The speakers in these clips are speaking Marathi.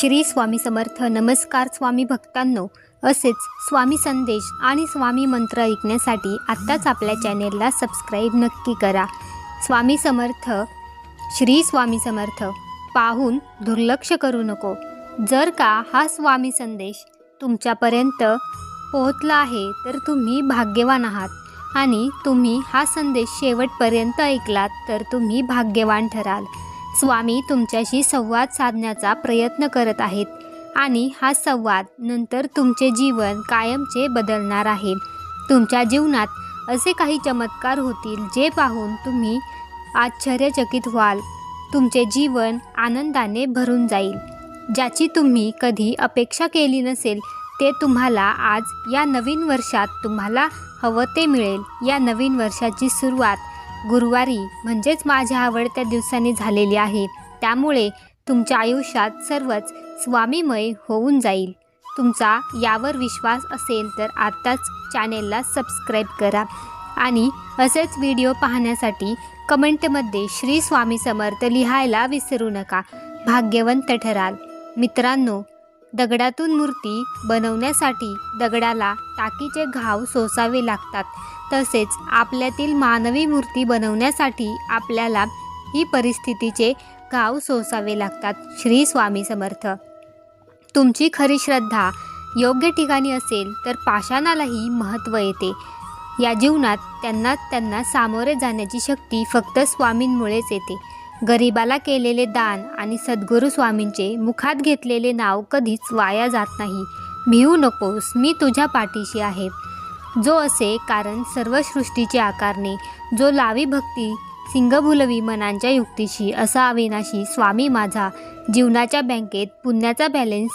श्री स्वामी समर्थ नमस्कार स्वामी भक्तांनो असेच स्वामी संदेश आणि स्वामी मंत्र ऐकण्यासाठी आत्ताच आपल्या चॅनेलला सबस्क्राईब नक्की करा. स्वामी समर्थ श्री स्वामी समर्थ पाहून दुर्लक्ष करू नको. जर का हा स्वामी संदेश तुमच्यापर्यंत पोहोचला आहे तर तुम्ही भाग्यवान आहात. आणि तुम्ही हा संदेश शेवटपर्यंत ऐकलात तर तुम्ही भाग्यवान ठराल. स्वामी तुमच्याशी संवाद साधण्याचा प्रयत्न करत आहेत आणि हा संवाद नंतर तुमचे जीवन कायमचे बदलणार आहे. तुमच्या जीवनात असे काही चमत्कार होतील जे पाहून तुम्ही आश्चर्यचकित व्हाल. तुमचे जीवन आनंदाने भरून जाईल. ज्याची तुम्ही कधी अपेक्षा केली नसेल ते तुम्हाला आज या नवीन वर्षात तुम्हाला हवं ते मिळेल. या नवीन वर्षाची सुरुवात गुरुवारी म्हणजेच माझ्या आवडत्या दिवसांनी झालेली आहे. त्यामुळे तुमच्या आयुष्यात सर्वच स्वामीमय होऊन जाईल. तुमचा यावर विश्वास असेल तर आत्ताच चॅनेलला सबस्क्राईब करा. आणि असेच व्हिडिओ पाहण्यासाठी कमेंटमध्ये श्री स्वामी समर्थ लिहायला विसरू नका. भाग्यवंत ठराल. मित्रांनो दगडातून मूर्ती बनवण्यासाठी दगडाला टाकीचे घाव सोसावे लागतात. तसेच आपल्यातील मानवी मूर्ती बनवण्यासाठी आपल्याला ही परिस्थितीचे घाव सोसावे लागतात. श्री स्वामी समर्थ. तुमची खरी श्रद्धा योग्य ठिकाणी असेल तर पाषाणालाही महत्त्व येते. या जीवनात त्यांना त्यांना सामोरे जाण्याची शक्ती फक्त स्वामींमुळेच येते. गरिबाला केलेले दान आणि सद्गुरू स्वामींचे मुखात घेतलेले नाव कधीच वाया जात नाही. भिवू नकोस मी तुझ्या पाठीशी आहे. जो असे कारण सर्व सृष्टीचे आकारणे जो लावी भक्ती सिंगभुलवी मनांच्या युक्तीशी असा अविनाशी स्वामी माझा जीवनाच्या बँकेत पुण्याचा बॅलेन्स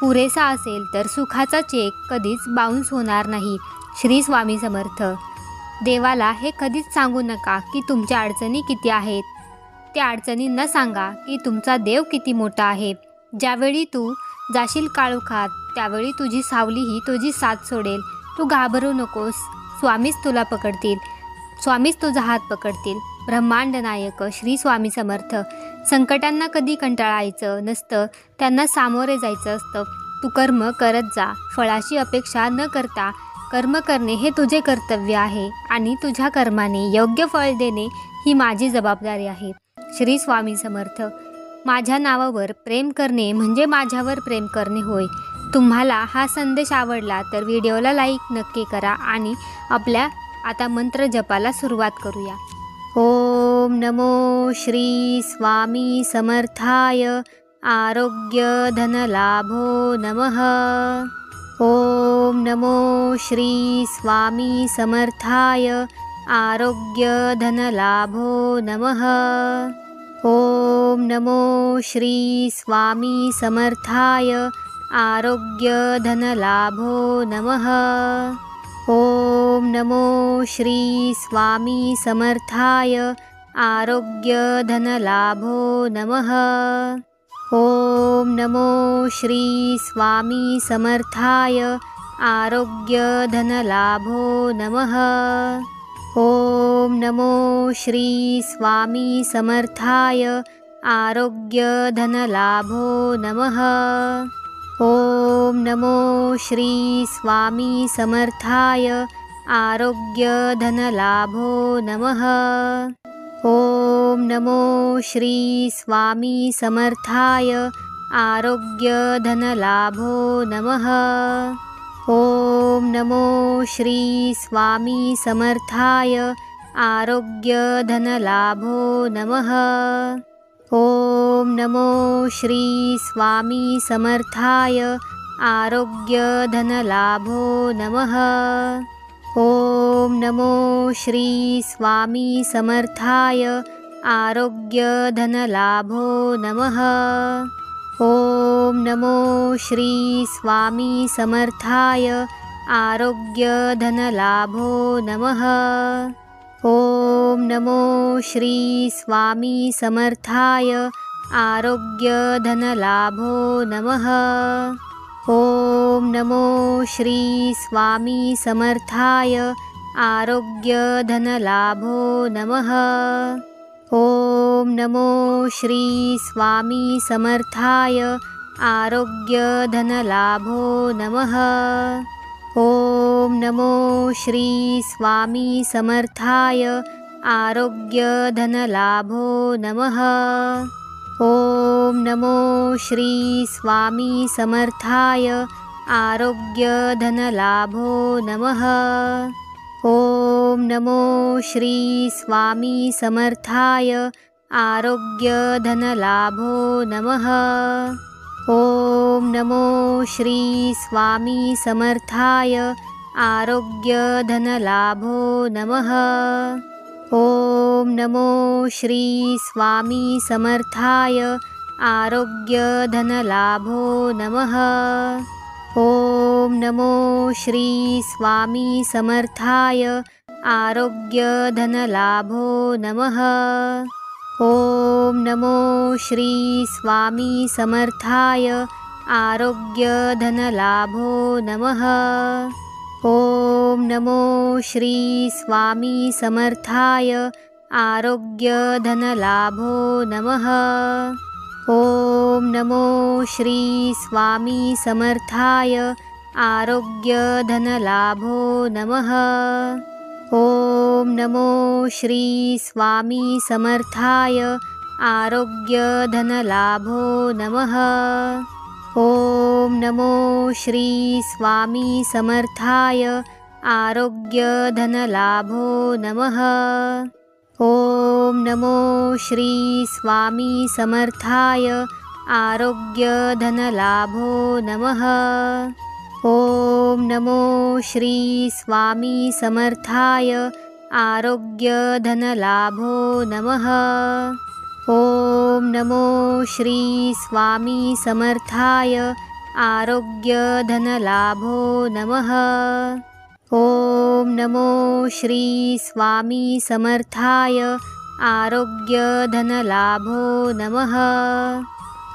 पुरेसा असेल तर सुखाचा चेक कधीच बाउन्स होणार नाही श्री स्वामी समर्थ. देवाला हे कधीच सांगू नका की तुमच्या अडचणी किती आहेत. त्या अडचणी न सांगा की तुमचा देव किती मोठा आहे. ज्यावेळी तू जाशील काळोखात त्यावेळी तुझी सावलीही तुझी साथ सोडेल. तू घाबरू नकोस. स्वामीच तुला पकडतील. स्वामीच तुझा हात पकडतील. ब्रह्मांड नायक श्री स्वामी समर्थ. संकटांना कधी कंटाळायचं नसतं. त्यांना सामोरे जायचं असतं. तू कर्म करत जा. फळाशी अपेक्षा न करता. कर्म करणे हे तुझे कर्तव्य आहे आणि तुझ्या कर्माने योग्य फळ देणे ही माझी जबाबदारी आहे. श्री स्वामी समर्थ. माझ्या नावावर प्रेम करणे म्हणजे माझ्यावर प्रेम करणे होय. तुम्हाला हा संदेश आवडला तर व्हिडिओला लाईक नक्की करा आणि आपल्या आता मंत्र जपाला सुरुवात करूया. ओम नमो श्री स्वामी समर्थाय. आरोग्य धनलाभो नमः. ओम नमो श्री स्वामी समर्थाय. आरोग्य धनलाभो नमः. ओम नमो श्री स्वामी समर्थाय. आरोग्य धनलाभो नमः। ओम नमो श्री स्वामी समर्थाय आरोग्य धनलाभो नमः। ओम नमो श्री स्वामी समर्थाय आरोग्य धनलाभो नमः। ओम नमो श्री स्वामी समर्थाय आरोग्य धनलाभो नमः। ओम नमो श्री स्वामी समर्थाय आरोग्य धनलाभो नमः। ओम नमो श्री स्वामी समर्थाय आरोग्य धनलाभो नमः। ओम नमो श्री स्वामी समर्थाय आरोग्य धनलाभो नमः। ओम नमो श्री स्वामी समर्थाय आरोग्य धनलाभो नमः। ओम नमो श्री स्वामी समर्थाय आरोग्य धनलाभो नमः। ओम नमो श्री स्वामी समर्थाय आरोग्य धनलाभो नमः। ओम नमो श्री स्वामी समर्थाय आरोग्य धनलाभो नमः। ओम नमो श्री स्वामी समर्थाय आरोग्य धनलाभो नमः। ओम नमो श्री स्वामी समर्थाय आरोग्यधनलाभो नमः। ॐ नमो श्री स्वामी समर्थाय आरोग्यधनलाभो नमः। ॐ नमो श्री स्वामी समर्थाय आरोग्यधनलाभो नमः। ॐ नमो श्री स्वामी समर्थाय आरोग्यधनलाभो नमः ॐ नमो श्री स्वामी समर्थाय आरोग्यधनलाभो नमः। ॐ नमो श्री स्वामी समर्थाय आरोग्यधनलाभो नमः। ॐ नमो श्री स्वामी समर्थाय आरोग्यधनलाभो नमः। ॐ नमो श्री स्वामी समर्थाय आरोग्यधनलाभो नमः। ॐ नमो श्री स्वामी समर्थाय आरोग्यधनलाभो नमः। ॐ नमो श्री स्वामी समर्थाय आरोग्यधनलाभो नमः। ॐ नमो श्री स्वामी समर्थाय आरोग्यधनलाभो नमः। ॐ नमो श्री स्वामी समर्थाय आरोग्यधनलाभो नमः। ॐ नमो श्री स्वामी समर्थाय आरोग्यधनलाभो नमः। ॐ नमो श्री स्वामी समर्थाय आरोग्यधनलाभो नमः। ॐ नमो श्री स्वामी समर्थाय आरोग्यधनलाभो नमः। ॐ नमो श्री स्वामी समर्थाय आरोग्यधनलाभो नमः।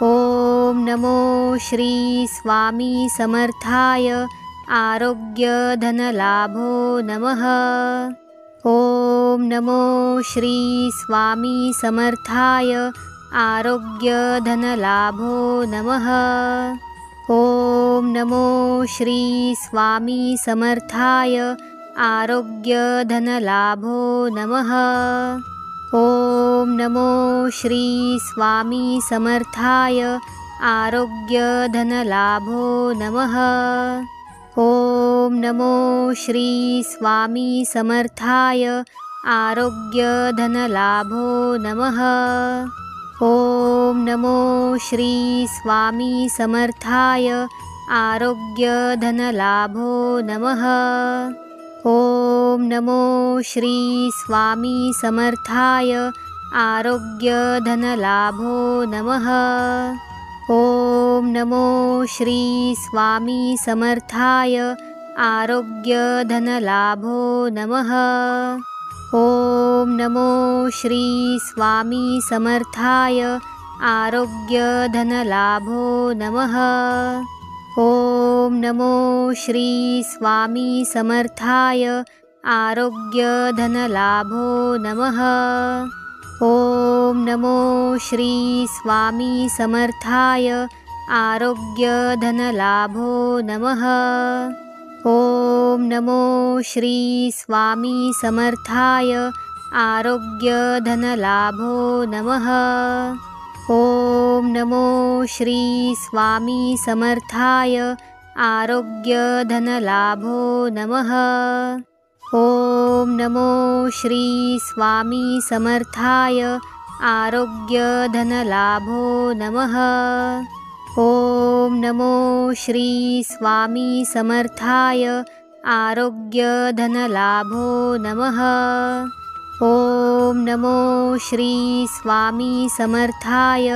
ॐ नमो श्री स्वामी समर्थाय आरोग्यधनलाभो नमः। ॐ नमो श्री स्वामी समर्थाय आरोग्यधनलाभो नमः। ॐ नमो श्री स्वामी समर्थाय आरोग्यधनलाभो नमः। ॐ नमो श्री स्वामी समर्थाय आरोग्यधनलाभो नमः। ॐ नमो श्री स्वामी समर्थाय आरोग्यधनलाभो नमः। ॐ नमो श्री स्वामी समर्थाय आरोग्यधनलाभो नमः। ॐ नमो श्री स्वामी समर्थाय आरोग्यधनलाभो नमः। ॐ नमो श्री स्वामी समर्थाय आरोग्यधनलाभो नमः। ॐ नमो श्री स्वामी समर्थाय आरोग्यधनलाभो नमः। ॐ नमो श्री स्वामी समर्थाय आरोग्यधनलाभो नमः। ॐ नमो श्री स्वामी समर्थाय आरोग्यधनलाभो नमः। ॐ नमो श्री स्वामी समर्थाय आरोग्यधनलाभो नमः। ॐ नमो श्री स्वामी समर्थाय आरोग्यधनलाभो नमः। ॐ नमो श्री स्वामी समर्थाय आरोग्यधनलाभो नमः। ॐ नमो श्री स्वामी समर्थाय आरोग्यधनलाभो नमः। ॐ नमो श्री स्वामी समर्थाय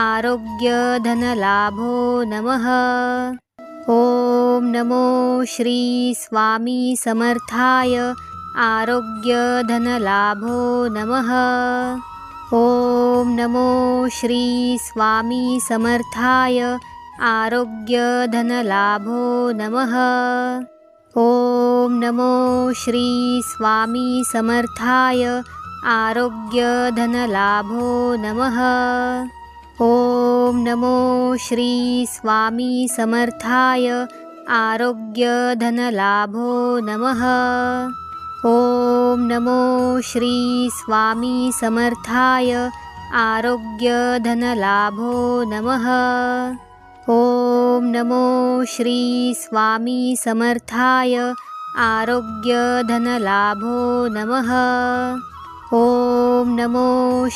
आरोग्यधनलाभो नमः। ॐ नमो श्री स्वामी समर्थाय आरोग्यधनलाभो नमः। ॐ नमो श्री स्वामी समर्थाय आरोग्यधनलाभो नमः। ॐ नमो श्री स्वामी समर्थाय आरोग्यधनलाभो नमः। ॐ नमो श्री स्वामी समर्थाय आरोग्यधनलाभो नमः। ॐ नमो श्री स्वामी समर्थाय आरोग्यधनलाभो नमः। ॐ नमो श्री स्वामी समर्थाय आरोग्यधनलाभो नमः। ॐ नमो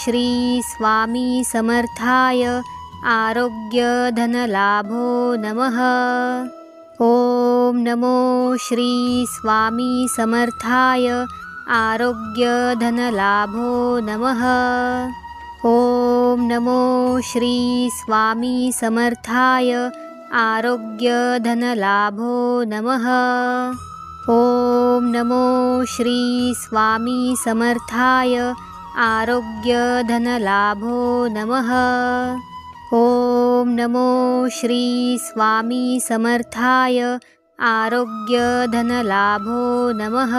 श्री स्वामी समर्थाय आरोग्यधनलाभो नमः। ॐ नमो श्री स्वामी समर्थाय आरोग्यधनलाभो नमः। ॐ नमो श्री स्वामी समर्थाय आरोग्यधनलाभो नमः। ॐ नमो श्री स्वामी समर्थाय आरोग्यधनलाभो नमः। ॐ नमो श्री स्वामी समर्थाय आरोग्यधनलाभो नमः।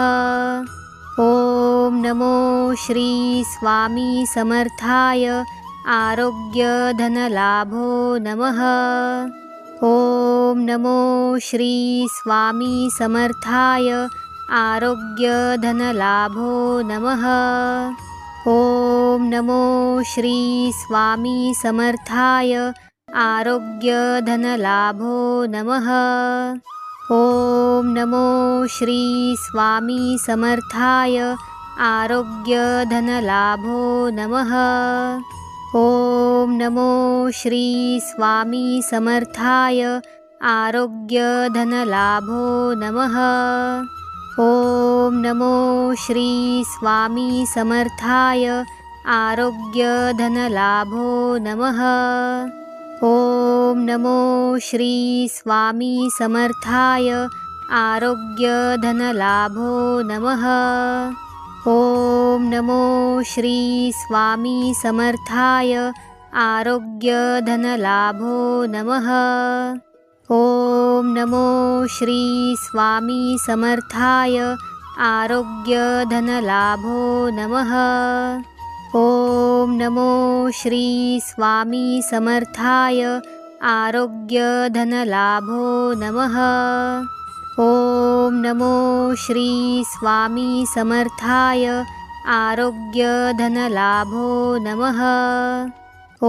ॐ नमो श्री स्वामी समर्थाय आरोग्यधनलाभो नमः। ॐ नमो श्री स्वामी समर्थाय आरोग्यधनलाभो नमः। ॐ नमो श्री स्वामी समर्थाय आरोग्यधनलाभो नमः। ॐ नमो श्री स्वामी समर्थाय आरोग्यधनलाभो नमः। ॐ नमो श्री स्वामी समर्थाय आरोग्यधनलाभो नमः। ॐ नमो श्री स्वामी समर्थाय आरोग्यधनलाभो नमः। ॐ नमो श्री स्वामी समर्थाय आरोग्यधनलाभो नमः। ॐ नमो श्री स्वामी समर्थाय आरोग्यधनलाभो नमः। ॐ नमो श्री स्वामी समर्थाय आरोग्यधनलाभो नमः। ॐ नमो श्री स्वामी समर्थाय आरोग्यधनलाभो नमः। ॐ नमो श्री स्वामी समर्थाय आरोग्यधनलाभो नमः।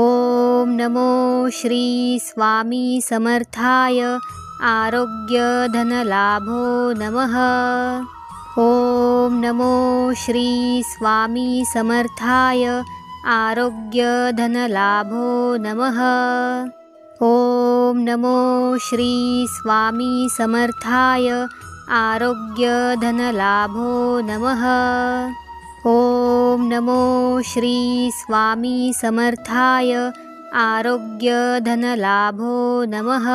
ॐ नमो श्री स्वामी समर्थाय आरोग्यधनलाभो नमः। ॐ नमो श्री स्वामी समर्थाय आरोग्यधनलाभो नमः। ॐ नमो श्री स्वामी समर्थाय आरोग्यधनलाभो नमः। ॐ नमो श्री स्वामी समर्थाय आरोग्यधनलाभो नमः।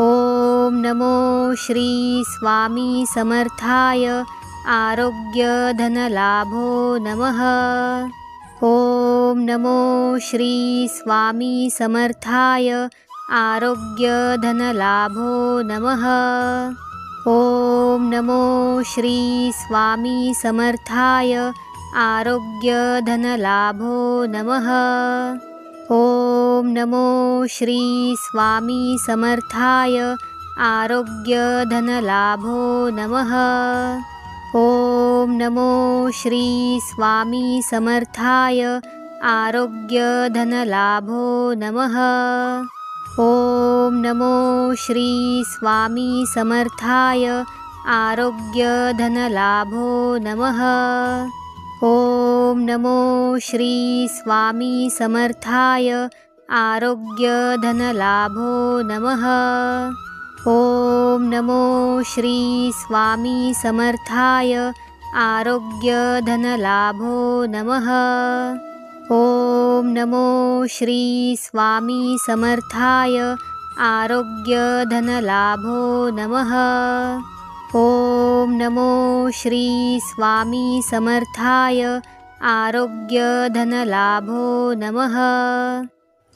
ॐ नमो श्री स्वामी समर्थाय आरोग्यधनलाभो नमः। ॐ नमो श्री स्वामी समर्थाय आरोग्यधनलाभो नमः। ॐ नमो श्री स्वामी समर्थाय आरोग्यधनलाभो नमः। ॐ नमो श्री स्वामी समर्थाय आरोग्यधनलाभो नमः। ॐ नमो श्री स्वामी समर्थाय आरोग्यधनलाभो नमः। ॐ नमो श्री स्वामी समर्थाय आरोग्यधनलाभो नमः। ॐ नमो श्री स्वामी समर्थाय आरोग्यधनलाभो नमः। ॐ नमो श्री स्वामी समर्थाय आरोग्यधनलाभो नमः। ॐ नमो श्री स्वामी समर्थाय आरोग्यधनलाभो नमः। ॐ नमो श्री स्वामी समर्थाय आरोग्यधनलाभो नमः।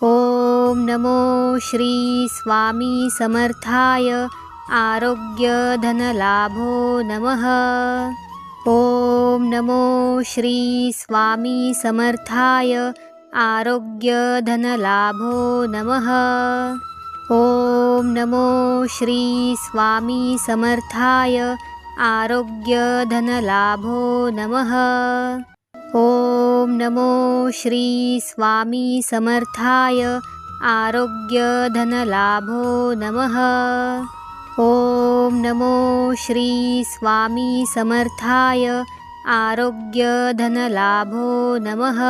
ॐ नमो श्री स्वामी समर्थाय आरोग्यधनलाभो नमः। ॐ नमो श्री स्वामी समर्थाय आरोग्यधनलाभो नमः। ॐ नमो श्री स्वामी समर्थाय आरोग्यधनलाभो नमः। ॐ नमो श्री स्वामी समर्थाय आरोग्यधनलाभो नमः। ॐ नमो श्री स्वामी समर्थाय आरोग्यधनलाभो नमः।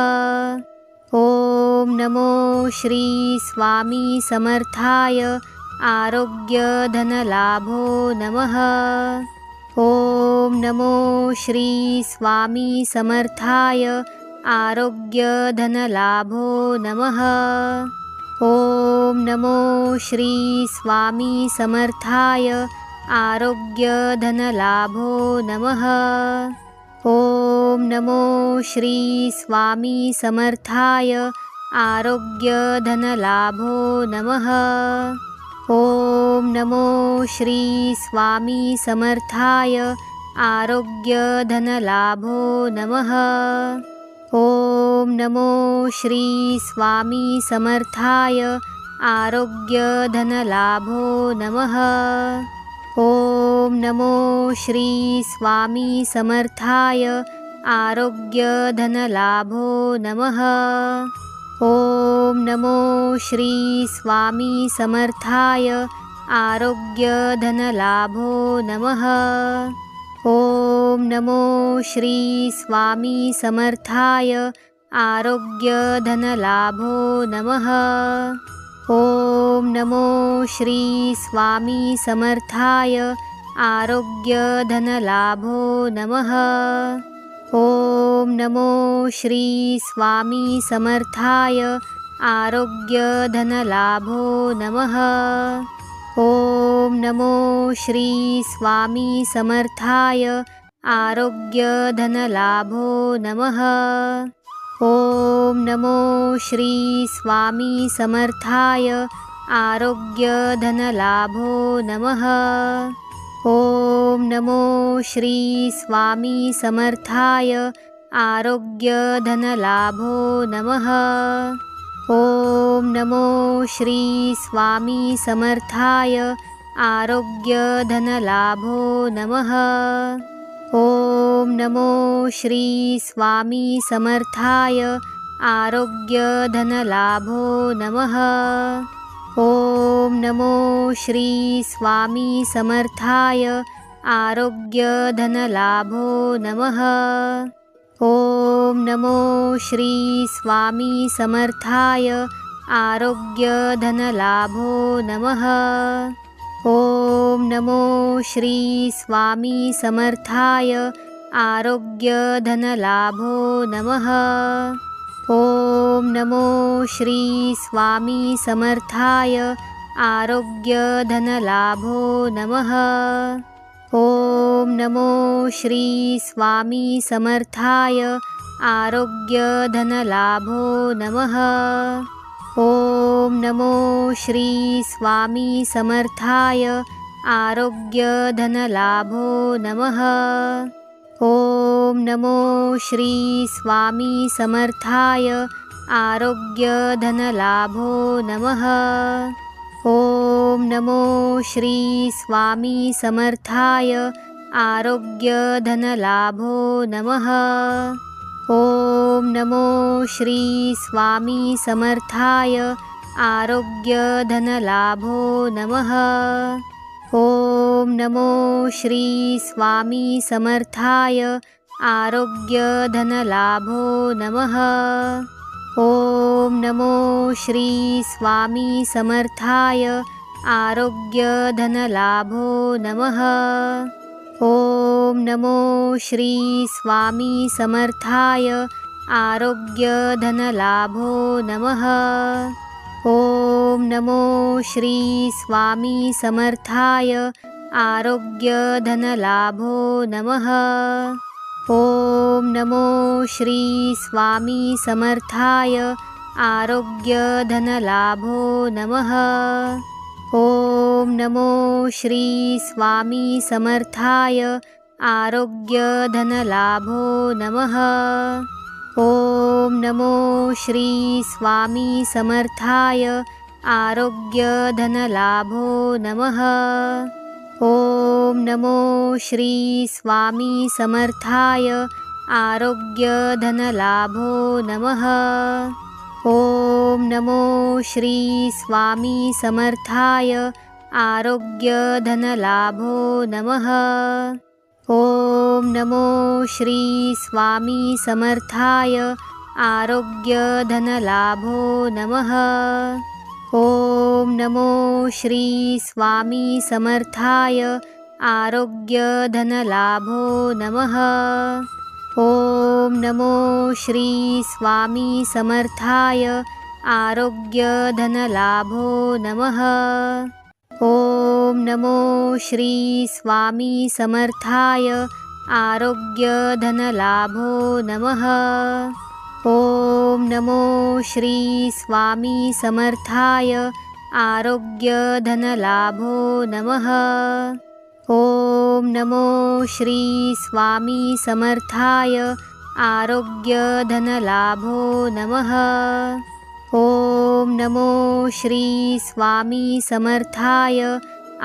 ॐ नमो श्री स्वामी समर्थाय आरोग्यधनलाभो नमः। ॐ नमो श्री स्वामी समर्थाय आरोग्यधनलाभो नमः। ॐ नमो श्री स्वामी समर्थाय आरोग्यधनलाभो नमः। ॐ नमो श्री स्वामी समर्थाय आरोग्यधनलाभो नमः। ॐ नमो श्री स्वामी समर्थाय। आरोग्यधनलाभो नमः। ॐ नमो श्री स्वामी समर्थाय। आरोग्यधनलाभो नमः। ॐ नमो श्री स्वामी समर्थाय। आरोग्यधनलाभो नमः। ॐ नमो श्री स्वामी समर्थाय आरोग्यधनलाभो नमः। ॐ नमो श्री स्वामी समर्थाय आरोग्यधनलाभो नमः। ॐ नमो श्री स्वामी समर्थाय आरोग्यधनलाभो नमः। ॐ नमो श्री स्वामी समर्थाय आरोग्यधनलाभो नमः। ॐ नमो श्री स्वामी समर्थाय आरोग्यधनलाभो नमः। ॐ नमो श्री स्वामी समर्थाय आरोग्यधनलाभो नमः। ॐ नमो श्री स्वामी समर्थाय आरोग्यधनलाभो नमः। ॐ नमो श्री स्वामी समर्थाय आरोग्यधनलाभो नमः। ॐ नमो श्री स्वामी समर्थाय आरोग्यधनलाभो नमः। ॐ नमो श्री स्वामी समर्थाय आरोग्यधनलाभो नमः। ॐ नमो श्री स्वामी समर्थाय आरोग्यधनलाभो नमः। ॐ नमो श्री स्वामी समर्थाय आरोग्यधनलाभो नमः। ॐ नमो श्री स्वामी समर्थाय आरोग्यधनलाभो नमः। ॐ नमो श्री स्वामी समर्थाय आरोग्यधनलाभो नमः। ॐ नमो श्री स्वामी समर्थाय आरोग्यधनलाभो नमः। ॐ नमो श्री स्वामी समर्थाय आरोग्यधनलाभो नमः। ॐ नमो श्री स्वामी समर्थाय आरोग्यधनलाभो नमः। ॐ नमो श्री स्वामी समर्थाय आरोग्यधनलाभो नमः। ॐ नमो श्री स्वामी समर्थाय आरोग्यधनलाभो नमः। ॐ नमो श्री स्वामी समर्थाय आरोग्यधनलाभो नमः। ॐ नमो श्री स्वामी समर्थाय आरोग्यधनलाभो नमः। ॐ नमो श्री स्वामी समर्थाय आरोग्यधनलाभो नमः। ॐ नमो श्री स्वामी समर्थाय आरोग्यधनलाभो नमः। ॐ नमो श्री स्वामी समर्थाय आरोग्यधनलाभो नमः। ॐ नमो श्री स्वामी समर्थाय आरोग्यधनलाभो नमः। ॐ नमो श्री स्वामी समर्थाय आरोग्यधनलाभो नमः। ॐ नमो श्री स्वामी समर्थाय आरोग्यधनलाभो नमः। ॐ नमो श्री स्वामी समर्थाय आरोग्यधनलाभो नमः। ॐ नमो श्री स्वामी समर्थाय आरोग्यधनलाभो नमः। ॐ नमो श्री स्वामी समर्थाय आरोग्यधनलाभो नमः। ॐ नमो श्री स्वामी समर्थाय आरोग्यधनलाभो नमः। ॐ नमो श्री स्वामी समर्थाय आरोग्यधनलाभो नमः। ॐ नमो श्री स्वामी समर्थाय आरोग्यधनलाभो नमः। ॐ नमो श्री स्वामी समर्थाय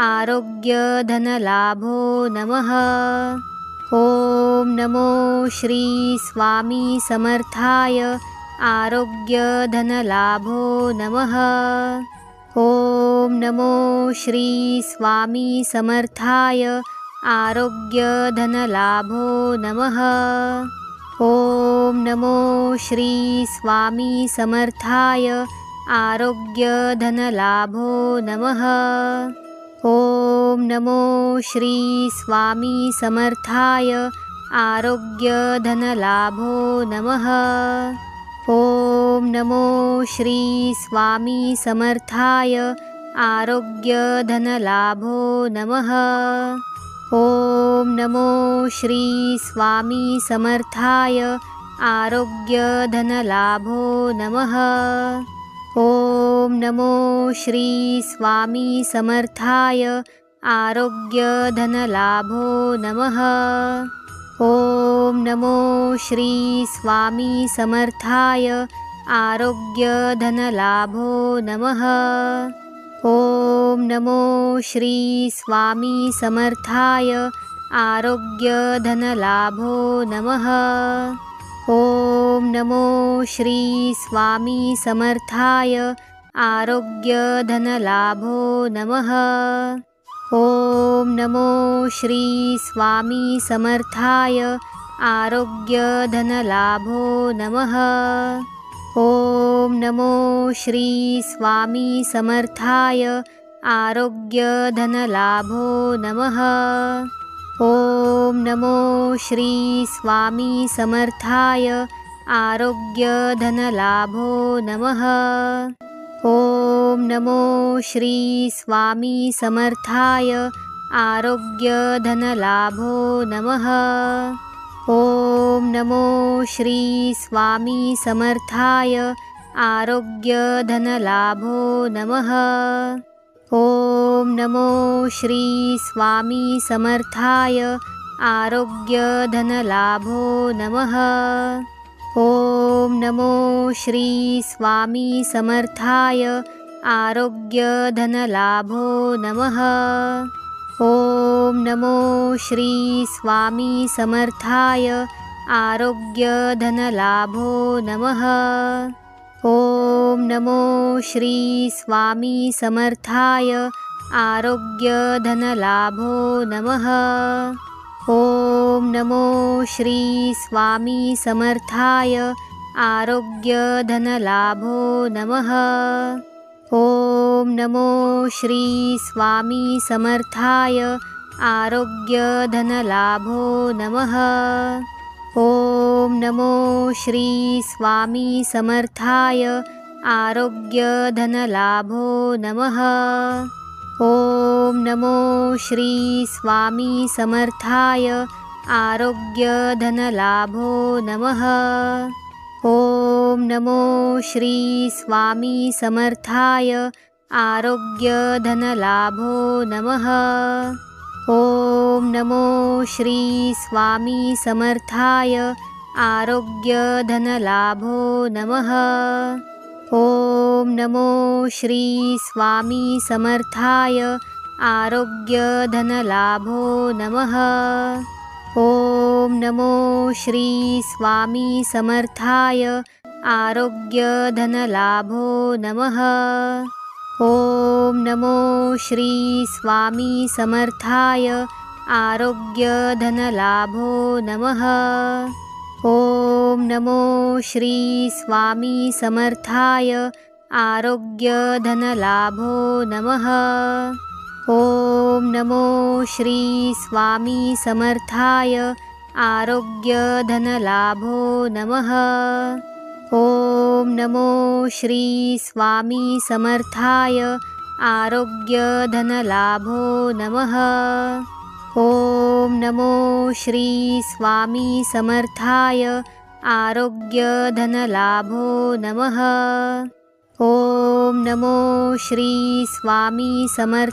आरोग्यधनलाभो नमः। ॐ नमो श्री स्वामी समर्थाय आरोग्यधनलाभो नमः। ॐ नमो श्री स्वामी समर्थाय आरोग्यधनलाभो नमः। ॐ नमो श्री स्वामी समर्थाय आरोग्यधनलाभो नमः। ॐ नमो श्री स्वामी समर्थाय आरोग्यधनलाभो नमः। ॐ नमो श्री स्वामी समर्थाय आरोग्यधनलाभो नमः। ॐ नमो श्री स्वामी समर्थाय आरोग्यधनलाभो नमः। ॐ नमो श्री स्वामी समर्थाय आरोग्यधनलाभो नमः। ॐ नमो श्री स्वामी समर्थाय आरोग्यधनलाभो नमः। ॐ नमो श्री स्वामी समर्थाय आरोग्यधनलाभो नमः। ॐ नमो श्री स्वामी समर्थाय आरोग्यधनलाभो नमः। ॐ नमो श्री स्वामी समर्थाय आरोग्यधनलाभो नमः। ॐ नमो श्री स्वामी समर्थाय आरोग्यधनलाभो नमः। ॐ नमो श्री स्वामी समर्थाय आरोग्यधनलाभो नमः। ॐ नमो श्री स्वामी समर्थाय आरोग्यधनलाभो नमः। ॐ नमो श्री स्वामी समर्थाय आरोग्यधनलाभो नमः। ॐ नमो श्री स्वामी समर्थाय आरोग्यधनलाभो नमः। ॐ नमो श्री स्वामी समर्थाय आरोग्यधनलाभो नमः। ॐ नमो श्री स्वामी समर्थाय आरोग्यधनलाभो नमः। ॐ नमो श्री स्वामी समर्थाय आरोग्यधनलाभो नमः। ॐ नमो श्री स्वामी समर्थाय आरोग्यधनलाभो नमः। ॐ नमो श्री स्वामी समर्थाय आरोग्यधनलाभो नमः। ॐ नमो श्री स्वामी समर्थाय आरोग्यधनलाभो नमः। ॐ नमो श्री स्वामी समर्थाय आरोग्यधनलाभो नमः। ॐ नमो श्री स्वामी समर्थाय आरोग्यधनलाभो नमः। ॐ नमो श्री स्वामी समर्थाय आरोग्यधनलाभो नमः। ॐ नमो श्री स्वामी समर्थाय आरोग्यधनलाभो नमः। ॐ नमो श्री स्वामी समर्थाय आरोग्यधनलाभो नमः। ॐ नमो श्री स्वामी समर्थाय आरोग्यधनलाभो नमः। ॐ नमो श्री स्वामी समर्थाय आरोग्यधनलाभो नमः। ॐ नमो श्री स्वामी समर्थाय आरोग्यधनलाभो नमः। ॐ नमो श्री स्वामी समर्थाय आरोग्यधनलाभो नमः। ॐ नमो श्री स्वामी समर्थाय आरोग्यधनलाभो नमः। ॐ नमो श्री स्वामी समर्थ